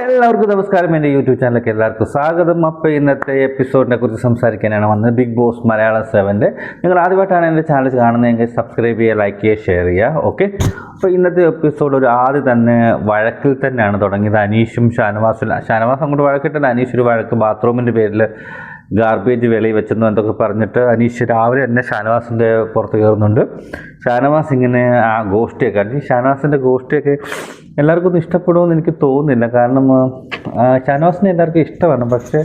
എല്ലാവർക്കും നമസ്കാരം. എന്റെ യൂട്യൂബ് ചാനലിലേക്ക് എല്ലാവർക്കും സ്വാഗതം. അപ്പോൾ ഇന്നത്തെ എപ്പിസോഡിനെ കുറിച്ച് സംസാരിക്കാനാണ് വന്നത് ബിഗ് ബോസ് മലയാളം സെവന്റെ. നിങ്ങൾ ആദ്യമായിട്ടാണ് എന്റെ ചാനൽ കാണുന്നതെങ്കിൽ സബ്സ്ക്രൈബ് ചെയ്യുക ലൈക്ക് ചെയ്യുക ഷെയർ ചെയ്യുക. ഓക്കെ അപ്പോൾ ഇന്നത്തെ എപ്പിസോഡ് ഒരു ആദ്യം തന്നെ വഴക്കിൽ തന്നെയാണ് തുടങ്ങിയത്. അനീഷും ഷാനവാസും. ഷാനവാസ് അങ്ങോട്ട് വഴക്കിട്ടില്ല. അനീഷ് ഒരു വഴക്ക് ബാത്റൂമിന്റെ പേരിൽ ഗാർബേജ് വെളി വെച്ചെന്നു എന്തൊക്കെ പറഞ്ഞിട്ട് അനീഷ് രാവിലെ തന്നെ ഷാനവാസിന്റെ പുറത്ത് കയറുന്നുണ്ട്. ഷാനവാസ് ഇങ്ങനെ ആ ഗോഷ്ടിയൊക്കെ ഷാനവാസിന്റെ ഗോഷ്ടിയൊക്കെ എല്ലാവർക്കും ഒന്നും ഇഷ്ടപ്പെടുമെന്ന് എനിക്ക് തോന്നുന്നില്ല. കാരണം ഷാനവാസിനെ എല്ലാവർക്കും ഇഷ്ടമാണ്. പക്ഷേ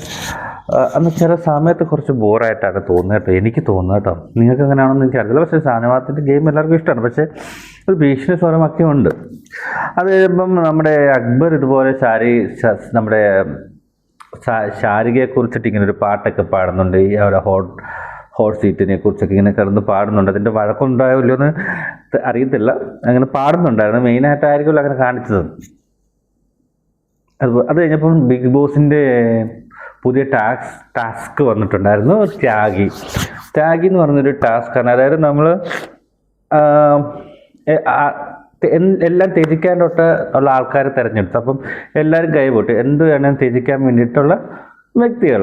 അന്ന് ചില സമയത്ത് കുറച്ച് ബോറായിട്ടാണ് തോന്നുന്നത് കേട്ടോ. എനിക്ക് തോന്നുന്നത് കേട്ടോ. നിങ്ങൾക്ക് എങ്ങനെയാണെന്ന് എനിക്ക് അറിയില്ല. പക്ഷേ ഷാനവാസിന്റെ ഗെയിം എല്ലാവർക്കും ഇഷ്ടമാണ്. പക്ഷേ ഒരു ഭീഷണി സ്വരമൊക്കെ ഉണ്ട്. അത് കഴിയുമ്പം നമ്മുടെ അക്ബർ ഇതുപോലെ ശാരി നമ്മുടെ ശാരികയെക്കുറിച്ചിട്ട് ശാരികയെ കുറിച്ചിട്ട് ഇങ്ങനെ ഒരു പാട്ടൊക്കെ പാടുന്നുണ്ട്. ഈ അവരുടെ ഹോട്ട് ഹോട്ട് സീറ്റിനെ കുറിച്ചൊക്കെ ഇങ്ങനെ കിടന്ന് പാടുന്നുണ്ട്. അതിന്റെ വഴക്കുണ്ടായോ ഇല്ലയോ എന്ന് അറിയത്തില്ല. അങ്ങനെ പാടുന്നുണ്ടായിരുന്നു. മെയിനായിട്ടായിരിക്കുമല്ലോ അങ്ങനെ കാണിച്ചത്. അത് അത് കഴിഞ്ഞപ്പം ബിഗ് ബോസിന്റെ പുതിയ ടാക്സ് ടാസ്ക് വന്നിട്ടുണ്ടായിരുന്നു. ത്യാഗി. ത്യാഗി എന്ന് പറഞ്ഞൊരു ടാസ്ക്കാണ്. അതായത് നമ്മൾ എല്ലാം ത്യജിക്കാനോട്ട് ഉള്ള ആൾക്കാരെ തിരഞ്ഞെടുത്തു. അപ്പം എല്ലാവരും കൈപോട്ട് എന്ത് വേണം ത്യജിക്കാൻ വേണ്ടിയിട്ടുള്ള വ്യക്തികൾ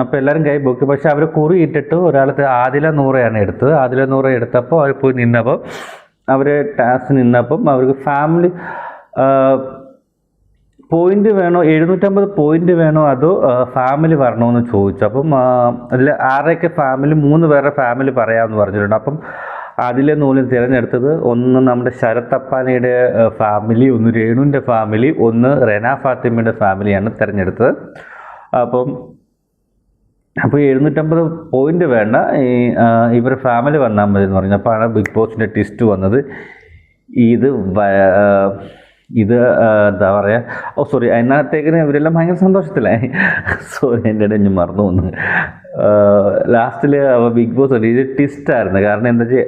അപ്പോൾ എല്ലാവരും കൈ പൊക്കി. പക്ഷെ അവർ കുറി ഇട്ടിട്ട് ഒരാളത്ത് ആദില നൂറയാണ് എടുത്തത്. ആദില നൂറ എടുത്തപ്പോൾ അവർ പോയി നിന്നപ്പോൾ അവർ ടാസ് നിന്നപ്പം അവർക്ക് ഫാമിലി പോയിന്റ് വേണോ എഴുന്നൂറ്റമ്പത് പോയിന്റ് വേണോ അതോ ഫാമിലി വരണമെന്ന് ചോദിച്ചു. അപ്പം അതിൽ ആറൊക്കെ ഫാമിലി മൂന്ന് പേരുടെ ഫാമിലി പറയാമെന്ന് പറഞ്ഞിട്ടുണ്ട്. അപ്പം അതിലെ നൂലിൽ തിരഞ്ഞെടുത്തത് ഒന്ന് നമ്മുടെ ശരത് അപ്പാനയുടെ ഫാമിലി ഒന്ന് രേണുവിന്റെ ഫാമിലി ഒന്ന് റെന ഫാത്തിമയുടെ ഫാമിലിയാണ് തിരഞ്ഞെടുത്തത്. അപ്പം അപ്പോൾ എഴുന്നൂറ്റമ്പത് പോയിന്റ് വേണ്ട. ഈ ഇവർ ഫാമിലി വന്നാൽ മതി എന്ന് പറഞ്ഞു. അപ്പോഴാണ് ബിഗ് ബോസിന്റെ ട്വിസ്റ്റ് വന്നത്. ഇത് ഇത് എന്താ പറയുക ഓ സോറി അതിനകത്തേക്കിന് ഇവരെല്ലാം ഭയങ്കര സന്തോഷത്തിലായി. സോറി എന്റെ ഇടയിൽ ഞാൻ മറന്നു വന്നു ലാസ്റ്റിൽ ബിഗ് ബോസ് ഉണ്ട് ഇത് ട്വിസ്റ്റായിരുന്നു കാരണം എന്താ വെച്ചാൽ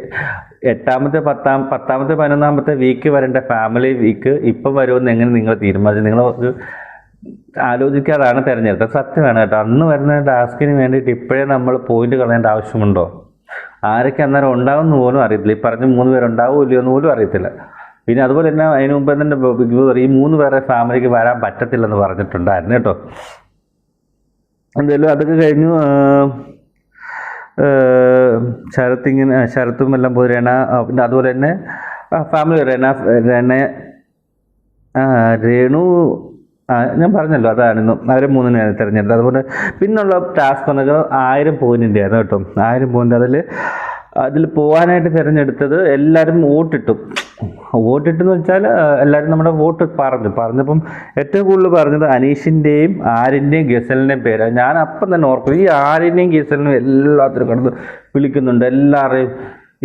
എട്ടാമത്തെ പത്താം പത്താമത്തെ പതിനൊന്നാമത്തെ വീക്ക് വരേണ്ട ഫാമിലി വീക്ക് ഇപ്പം വരുമെന്ന് എങ്ങനെ നിങ്ങൾ തീരുമാനിച്ചു? നിങ്ങൾ ഒരു ആലോചിക്കാതാണ് തിരഞ്ഞെടുത്തത് സത്യമാണ് കേട്ടോ. അന്ന് വരുന്ന ടാസ്കിന് വേണ്ടിയിട്ട് ഇപ്പോഴേ നമ്മൾ പോയിന്റ് കളയേണ്ട ആവശ്യമുണ്ടോ? ആരൊക്കെ അന്നേരം ഉണ്ടാവുമെന്ന് പോലും അറിയത്തില്ല. ഈ പറഞ്ഞ മൂന്ന് പേരുണ്ടാവുമോ ഇല്ലയോ എന്ന് പോലും അറിയത്തില്ല. പിന്നെ അതുപോലെ തന്നെ അതിന് മുമ്പ് തന്നെ ബിഗ് ബോസ് ഈ മൂന്ന് പേരുടെ ഫാമിലിക്ക് വരാൻ പറ്റത്തില്ലെന്ന് പറഞ്ഞിട്ടുണ്ടായിരുന്നു കേട്ടോ. എന്തായാലും അതൊക്കെ കഴിഞ്ഞു. ശരത്ത് ഇങ്ങനെ ശരത്തും എല്ലാം പോയി. രേണ പിന്നെ അതുപോലെ തന്നെ ഫാമിലി രേണ രേണു ആ ഞാൻ പറഞ്ഞല്ലോ അതായിരുന്നു മൂന്ന് മൂന്നിനെയാണ് തിരഞ്ഞെടുത്തത്. അതുപോലെ പിന്നുള്ള ടാസ്ക് എന്നൊക്കെ ആയിരം പോയിന്റിന്റെ ആയിരുന്നു കേട്ടോ. ആയിരം പോയിന്റ് അതിൽ അതിൽ പോകാനായിട്ട് തിരഞ്ഞെടുത്തത് എല്ലാവരും വോട്ടിട്ടു. വോട്ടിട്ടെന്ന് വെച്ചാൽ എല്ലാവരും നമ്മുടെ വോട്ട് പറഞ്ഞു. പറഞ്ഞപ്പം ഏറ്റവും കൂടുതൽ പറഞ്ഞത് അനീഷിന്റെയും ആരിന്റെയും ഗസലിന്റെയും പേരാണ് ഞാൻ അപ്പം തന്നെ ഓർക്കും ഈ ആരിന്റെയും ഗസലിനും എല്ലാത്തിനും കിടന്ന് വിളിക്കുന്നുണ്ട്. എല്ലാവരെയും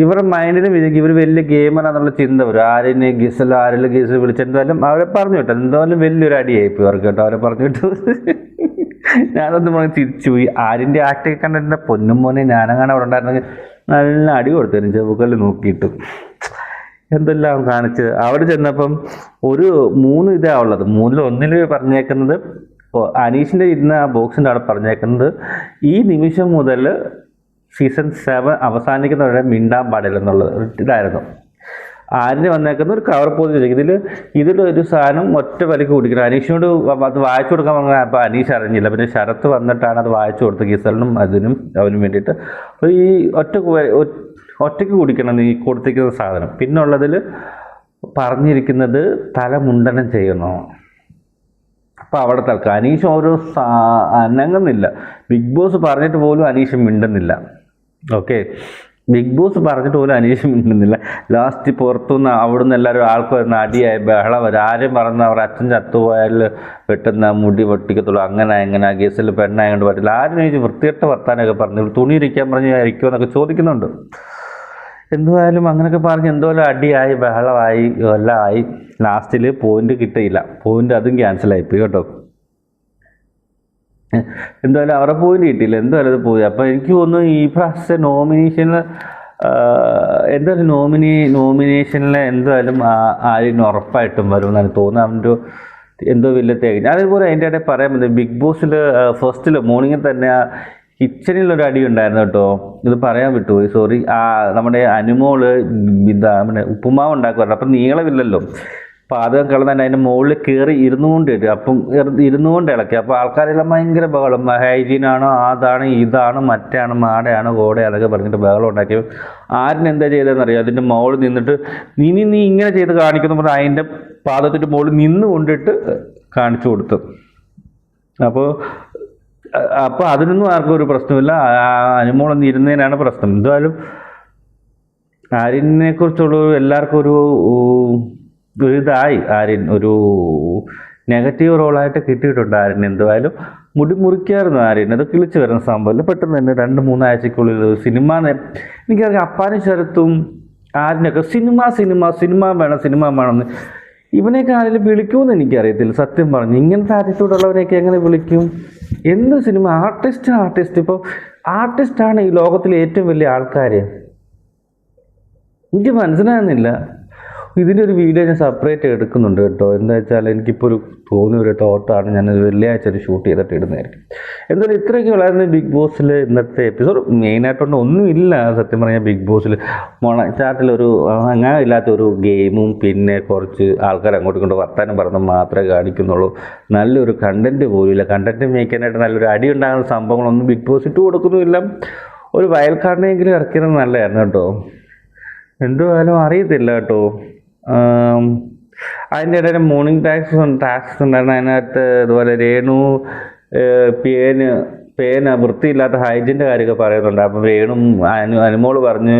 ഇവരുടെ മൈൻഡിന് വിചാരിക്കും ഇവർ വലിയ ഗെയിമറാന്നുള്ള ചിന്ത വരും. ആരെയും ഗിസൽ ആരെല്ലാം ഗിസൽ വിളിച്ചെന്തായാലും അവരെ പറഞ്ഞു വിട്ടു. എന്തായാലും വലിയൊരു അടിയായി പോയി അവർക്ക് കേട്ടോ. അവരെ പറഞ്ഞു വിട്ടു. ഞാനൊന്നും പറഞ്ഞ് തിരിച്ചു പോയി ആരിന്റെ ആക്ടൊക്കെ കണ്ടിട്ട് പൊന്നും മോനെ ഞാനങ്ങനെ അവിടെ ഉണ്ടായിരുന്നെങ്കിൽ നല്ല അടി കൊടുത്തു ചെവുക്കല്ല് നോക്കിയിട്ട്. എന്തെല്ലാം കാണിച്ച് അവിടെ ചെന്നപ്പം ഒരു മൂന്ന് ഇതാ ഉള്ളത്. മൂന്നിൽ ഒന്നിൽ പറഞ്ഞേക്കുന്നത് അനീഷിന്റെ ഇരുന്ന ആ ബോക്സിന്റെ അവിടെ പറഞ്ഞേക്കുന്നത് ഈ നിമിഷം മുതൽ സീസൺ സെവൻ അവസാനിക്കുന്നവരെ മിണ്ടാൻ പാടില്ല എന്നുള്ളത് ഇതായിരുന്നു. ആരിന് വന്നേക്കുന്ന ഒരു കവർ പോലും ചോദിക്കും. ഇതിൽ ഇതിലൊരു സാധനം ഒറ്റ വലിക്ക് കുടിക്കണം അനീഷിനോട് അത് വായിച്ചു കൊടുക്കാൻ പറഞ്ഞാൽ അപ്പോൾ അനീഷ് അറിഞ്ഞില്ല. പിന്നെ ശരത്ത് വന്നിട്ടാണ് അത് വായിച്ചു കൊടുത്തത്. ഗീസലിനും അതിനും അവനും വേണ്ടിയിട്ട്. അപ്പോൾ ഈ ഒറ്റ ഒറ്റയ്ക്ക് കുടിക്കണം നീ കൊടുത്തിരിക്കുന്ന സാധനം. പിന്നുള്ളതിൽ പറഞ്ഞിരിക്കുന്നത് തല മുണ്ടനം ചെയ്യുന്നു. അപ്പോൾ അവിടെ തൽക്കാം അനീഷ് ഓരോ അനങ്ങുന്നില്ല. ബിഗ് ബോസ് പറഞ്ഞിട്ട് പോലും അനീഷ് മിണ്ടുന്നില്ല. ഓക്കെ ബിഗ് ബോസ് പറഞ്ഞിട്ട് പോലും അനീഷ് മിണ്ടുന്നില്ല. ലാസ്റ്റ് പുറത്തുനിന്ന് അവിടുന്ന് എല്ലാവരും ആൾക്ക് വരുന്ന അടിയായി ബഹളം. വരും ആരും പറഞ്ഞ അവർ അച്ഛൻ ചത്തുപോയാൽ വെട്ടുന്ന മുടി പൊട്ടിക്കത്തുള്ളൂ. അങ്ങനെ എങ്ങനെ കേസിൽ പെണ്ണായതുകൊണ്ട് പറ്റില്ല. ആരും ചോദിച്ചു വൃത്തികെട്ട വർത്താനൊക്കെ പറഞ്ഞു. തുണി ഇരിക്കാൻ പറഞ്ഞ് ഇരിക്കുമോ എന്നൊക്കെ ചോദിക്കുന്നുണ്ട്. എന്തുവായാലും അങ്ങനെയൊക്കെ പറഞ്ഞ് എന്തോലും അടിയായി ബഹളമായി എല്ലാം ആയി. ലാസ്റ്റിൽ പോയിന്റ് കിട്ടിയില്ല. പോയിന്റ് അതും ക്യാൻസലായിപ്പോയി കേട്ടോ. എന്തായാലും അവരുടെ പോയിന്റ് കിട്ടിയില്ല. എന്തായാലും അത് പോയി. അപ്പോൾ എനിക്ക് തോന്നുന്നു ഈ പ്രാവശ്യത്തെ നോമിനേഷനിൽ എന്തായാലും നോമിനി നോമിനേഷനിൽ എന്തായാലും ആ- ആര്യന് ഉറപ്പായിട്ടും വരും എന്നാണ് തോന്നുന്നത്. അവന്റെ എന്തോ വലിയ തേക്ക് അതേപോലെ അതിന്റെ ഇടയിൽ പറയാൻ പറ്റും ബിഗ് ബോസിൽ ഫസ്റ്റിൽ മോർണിംഗിൽ തന്നെ കിച്ചണിൽ ഒരു അടി ഉണ്ടായിരുന്നു കേട്ടോ. ഇത് പറയാൻ വിട്ടുപോയി സോറി ആ നമ്മുടെ അനുമോൾ ഇതാ നമ്മുടെ ഉപ്പുമാവ് ഉണ്ടാക്കുമായിരുന്നു അപ്പം നീളമില്ലല്ലോ. പാതകം കളഞ്ഞാൽ അതിന്റെ മുകളിൽ കയറി ഇരുന്നുകൊണ്ട് ഇടുക അപ്പം ഇരുന്നുകൊണ്ട് ഇളക്കി അപ്പോൾ ആൾക്കാരെല്ലാം ഭയങ്കര ബഹളം. ഹൈജീനാണോ? അതാണ് ഇതാണ് മറ്റാണ് മാടയാണ് കോടയാണൊക്കെ പറഞ്ഞിട്ട് ബഹളം ഉണ്ടാക്കി. ആരും എന്താ ചെയ്തതെന്ന് അറിയാം? അതിന്റെ മുകളിൽ നിന്നിട്ട് ഇനി നീ ഇങ്ങനെ ചെയ്ത് കാണിക്കുന്നു പറഞ്ഞാൽ അതിന്റെ പാദത്തിന്റെ മുകളിൽ നിന്ന് കൊണ്ടിട്ട് കാണിച്ചു കൊടുത്തു. അപ്പോൾ അപ്പോൾ അതിനൊന്നും ആർക്കും ഒരു പ്രശ്നമില്ല. അനുമോളൊന്നും ഇരുന്നതിനാണ് പ്രശ്നം. എന്തായാലും ആര്യനെ കുറിച്ചുള്ള എല്ലാവർക്കും ഒരു ഇതായി ആര്യൻ. ഒരു നെഗറ്റീവ് റോളായിട്ട് കിട്ടിയിട്ടുണ്ട് ആര്യൻ എന്തായാലും. മുടി മുറിക്കായിരുന്നു ആര്യൻ. അത് കിളിച്ചു വരുന്ന സംഭവം. പെട്ടെന്ന് തന്നെ രണ്ട് മൂന്നാഴ്ചക്കുള്ളിൽ സിനിമ എനിക്കറിയാം അപ്പാനും ശരത്തും ആര്യനൊക്കെ സിനിമ സിനിമ സിനിമ വേണം സിനിമ വേണമെന്ന് ഇവനെയൊക്കെ ആരെങ്കിലും വിളിക്കുമെന്ന് എനിക്കറിയത്തില്ല. സത്യം പറഞ്ഞു. ഇങ്ങനത്തെ ആറ്റിറ്റ്യൂഡുള്ളവരെയൊക്കെ എങ്ങനെ വിളിക്കും? എന്ത് സിനിമ? ആർട്ടിസ്റ്റ് ആർട്ടിസ്റ്റ് ഇപ്പോൾ ആർട്ടിസ്റ്റാണ് ഈ ലോകത്തിലെ ഏറ്റവും വലിയ ആൾക്കാർ എനിക്ക് മനസ്സിലാകുന്നില്ല. ഇതിന്റെ ഒരു വീഡിയോ ഞാൻ സെപ്പറേറ്റ് എടുക്കുന്നുണ്ട് കേട്ടോ. എന്താ വെച്ചാൽ എനിക്കിപ്പോൾ ഒരു തോന്നിയ ഒരു തോട്ടാണ് ഞാൻ വെള്ളിയാഴ്ച ഒരു ഷൂട്ട് ചെയ്തിട്ട് ഇടുന്നതായിരിക്കും. എന്തായാലും ഇത്രയൊക്കെ ഉള്ളായിരുന്നു ബിഗ് ബോസിൽ ഇന്നത്തെ എപ്പിസോഡ് മെയിനായിട്ടൊന്നും ഒന്നുമില്ല. സത്യം പറഞ്ഞാൽ ബിഗ് ബോസിൽ മോണ ചാട്ടിലൊരു അങ്ങനെ ഇല്ലാത്ത ഒരു ഗെയിമും പിന്നെ കുറച്ച് ആൾക്കാർ അങ്ങോട്ടും ഇങ്ങോട്ടും വർത്താനം പറഞ്ഞ് മാത്രമേ കാണിക്കുന്നുള്ളൂ. നല്ലൊരു കണ്ടന്റ് പോലുമില്ല കണ്ടന്റ് മേക്കാനായിട്ട് നല്ലൊരു അടി ഉണ്ടാകുന്ന സംഭവങ്ങളൊന്നും ബിഗ് ബോസ് ഇട്ട് കൊടുക്കുന്നുമില്ല. ഒരു വയൽക്കാരനെങ്കിലും ഇറക്കിയത് നല്ലതായിരുന്നു കേട്ടോ. എന്തുവായാലും അറിയത്തില്ല കേട്ടോ. അതിന്റെ ഇടയിൽ മോർണിംഗ് ടാക്സ് ടാക്സ് ഉണ്ടായിരുന്നു. അതിനകത്ത് ഇതുപോലെ രേണു പേന് പേന വൃത്തിയില്ലാത്ത ഹൈജീന്റെ കാര്യമൊക്കെ പറയുന്നുണ്ട്. അപ്പം രേണു അനു അനുമോൾ പറഞ്ഞ്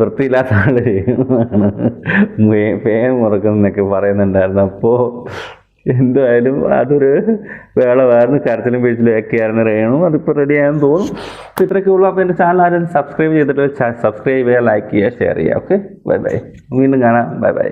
വൃത്തിയില്ലാത്ത ആൾ രേണു പേൻ മുറക്കുന്നൊക്കെ പറയുന്നുണ്ടായിരുന്നു. അപ്പോൾ എന്തായാലും അതൊരു വേളമായിരുന്നു കരച്ചിലും വീഴ്ചയിലും ഒക്കെ ആയിരുന്നു അറിയണം അതിപ്പോൾ റെഡി ആയെന്ന് തോന്നും. അപ്പോൾ ഇത്രയൊക്കെ ഉള്ളൂ. അപ്പോൾ എന്റെ ചാനൽ ആരും സബ്സ്ക്രൈബ് ചെയ്തിട്ട് സബ്സ്ക്രൈബ് ചെയ്യുക ലൈക്ക് ചെയ്യുക ഷെയർ ചെയ്യുക. ഓക്കെ ബൈ ബൈ വീണ്ടും കാണാം. Bye bye